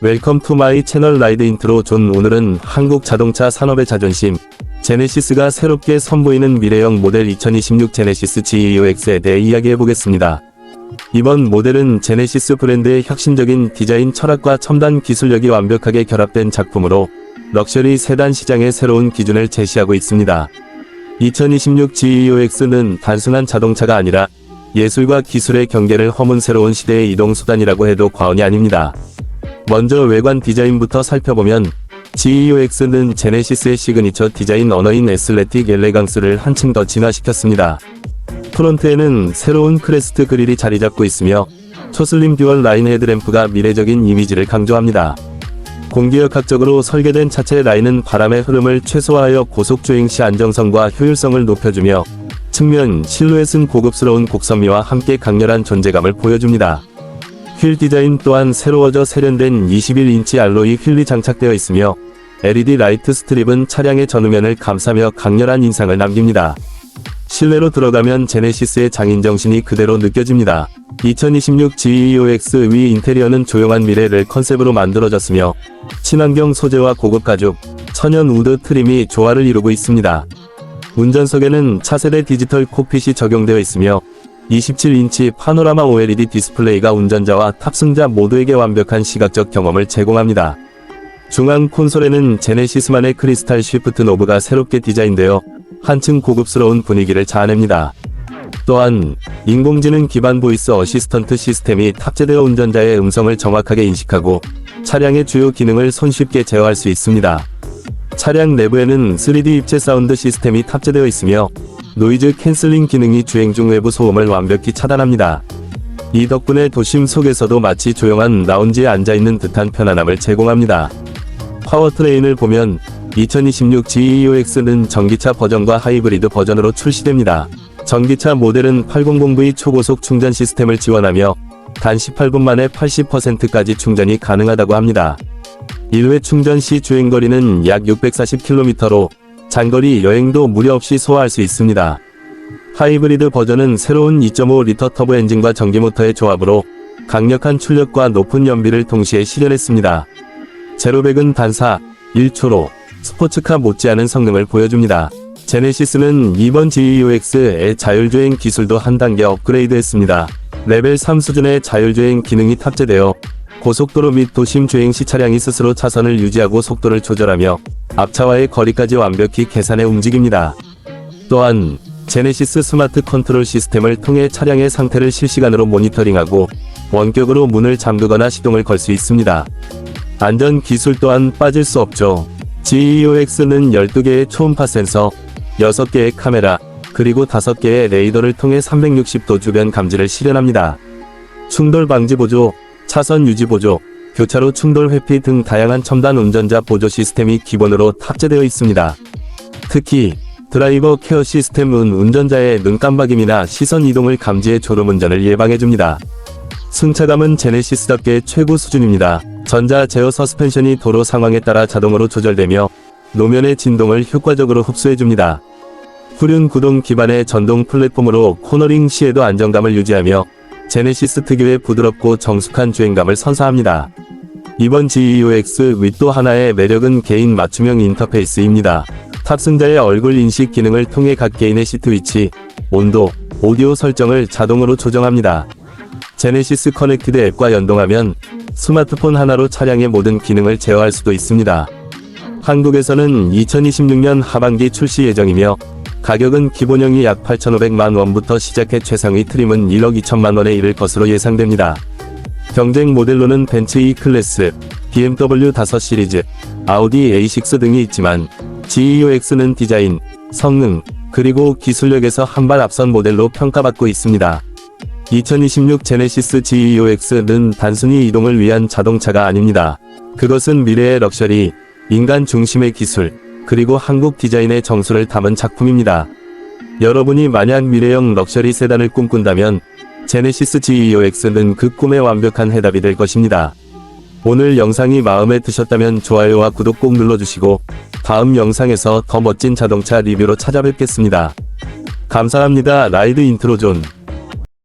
웰컴 투 마이 채널 라이드 인트로 존 오늘은 한국 자동차 산업의 자존심 제네시스가 새롭게 선보이는 미래형 모델 2026 제네시스 GEOX에 대해 이야기해 보겠습니다. 이번 모델은 제네시스 브랜드의 혁신적인 디자인 철학과 첨단 기술력이 완벽하게 결합된 작품으로 럭셔리 세단 시장의 새로운 기준을 제시하고 있습니다. 2026 GEOX는 단순한 자동차가 아니라 예술과 기술의 경계를 허문 새로운 시대의 이동수단이라고 해도 과언이 아닙니다. 먼저 외관 디자인부터 살펴보면 GEOX는 제네시스의 시그니처 디자인 언어인 에슬레틱 엘레강스를 한층 더 진화시켰습니다. 프론트에는 새로운 크레스트 그릴이 자리 잡고 있으며 초슬림 듀얼 라인 헤드램프가 미래적인 이미지를 강조합니다. 공기역학적으로 설계된 차체 라인은 바람의 흐름을 최소화하여 고속 주행 시 안정성과 효율성을 높여주며 측면 실루엣은 고급스러운 곡선미와 함께 강렬한 존재감을 보여줍니다. 휠 디자인 또한 새로워져 세련된 21인치 알로이 휠이 장착되어 있으며 LED 라이트 스트립은 차량의 전후면을 감싸며 강렬한 인상을 남깁니다. 실내로 들어가면 제네시스의 장인정신이 그대로 느껴집니다. 2026 GEOX 위 인테리어는 조용한 미래를 컨셉으로 만들어졌으며 친환경 소재와 고급 가죽, 천연 우드 트림이 조화를 이루고 있습니다. 운전석에는 차세대 디지털 콕핏이 적용되어 있으며 27인치 파노라마 OLED 디스플레이가 운전자와 탑승자 모두에게 완벽한 시각적 경험을 제공합니다. 중앙 콘솔에는 제네시스만의 크리스탈 쉬프트 노브가 새롭게 디자인되어 한층 고급스러운 분위기를 자아냅니다. 또한 인공지능 기반 보이스 어시스턴트 시스템이 탑재되어 운전자의 음성을 정확하게 인식하고 차량의 주요 기능을 손쉽게 제어할 수 있습니다. 차량 내부에는 3D 입체 사운드 시스템이 탑재되어 있으며 노이즈 캔슬링 기능이 주행 중 외부 소음을 완벽히 차단합니다. 이 덕분에 도심 속에서도 마치 조용한 라운지에 앉아있는 듯한 편안함을 제공합니다. 파워트레인을 보면 2026 GEOX는 전기차 버전과 하이브리드 버전으로 출시됩니다. 전기차 모델은 800V 초고속 충전 시스템을 지원하며 단 18분 만에 80%까지 충전이 가능하다고 합니다. 1회 충전 시 주행거리는 약 640km로 장거리 여행도 무리 없이 소화할 수 있습니다. 하이브리드 버전은 새로운 2.5리터 터보 엔진과 전기 모터의 조합으로 강력한 출력과 높은 연비를 동시에 실현했습니다. 제로백은 단사 1초로 스포츠카 못지않은 성능을 보여줍니다. 제네시스는 이번 GEOX의 자율주행 기술도 한 단계 업그레이드했습니다. 레벨 3 수준의 자율주행 기능이 탑재되어 고속도로 및 도심 주행 시 차량이 스스로 차선을 유지하고 속도를 조절하며 앞차와의 거리까지 완벽히 계산해 움직입니다. 또한 제네시스 스마트 컨트롤 시스템을 통해 차량의 상태를 실시간으로 모니터링하고 원격으로 문을 잠그거나 시동을 걸 수 있습니다. 안전 기술 또한 빠질 수 없죠. GEOX는 12개의 초음파 센서, 6개의 카메라, 그리고 5개의 레이더를 통해 360도 주변 감지를 실현합니다. 충돌 방지 보조, 차선 유지 보조, 교차로 충돌 회피 등 다양한 첨단 운전자 보조 시스템이 기본으로 탑재되어 있습니다. 특히 드라이버 케어 시스템은 운전자의 눈 깜박임이나 시선 이동을 감지해 졸음운전을 예방해줍니다. 승차감은 제네시스답게 최고 수준입니다. 전자 제어 서스펜션이 도로 상황에 따라 자동으로 조절되며 노면의 진동을 효과적으로 흡수해줍니다. 후륜 구동 기반의 전동 플랫폼으로 코너링 시에도 안정감을 유지하며 제네시스 특유의 부드럽고 정숙한 주행감을 선사합니다. 이번 GEOX 윗도 하나의 매력은 개인 맞춤형 인터페이스입니다. 탑승자의 얼굴 인식 기능을 통해 각 개인의 시트 위치, 온도, 오디오 설정을 자동으로 조정합니다. 제네시스 커넥티드 앱과 연동하면 스마트폰 하나로 차량의 모든 기능을 제어할 수도 있습니다. 한국에서는 2026년 하반기 출시 예정이며 가격은 기본형이 약 8,500만 원부터 시작해 최상위 트림은 1억 2천만 원에 이를 것으로 예상됩니다. 경쟁 모델로는 벤츠 E 클래스, BMW 5 시리즈, 아우디 A6 등이 있지만 GEOX는 디자인, 성능, 그리고 기술력에서 한 발 앞선 모델로 평가받고 있습니다. 2026 제네시스 GEOX는 단순히 이동을 위한 자동차가 아닙니다. 그것은 미래의 럭셔리, 인간 중심의 기술, 그리고 한국 디자인의 정수를 담은 작품입니다. 여러분이 만약 미래형 럭셔리 세단을 꿈꾼다면 제네시스 GEOX는 그 꿈의 완벽한 해답이 될 것입니다. 오늘 영상이 마음에 드셨다면 좋아요와 구독 꼭 눌러주시고 다음 영상에서 더 멋진 자동차 리뷰로 찾아뵙겠습니다. 감사합니다. 라이드 인트로존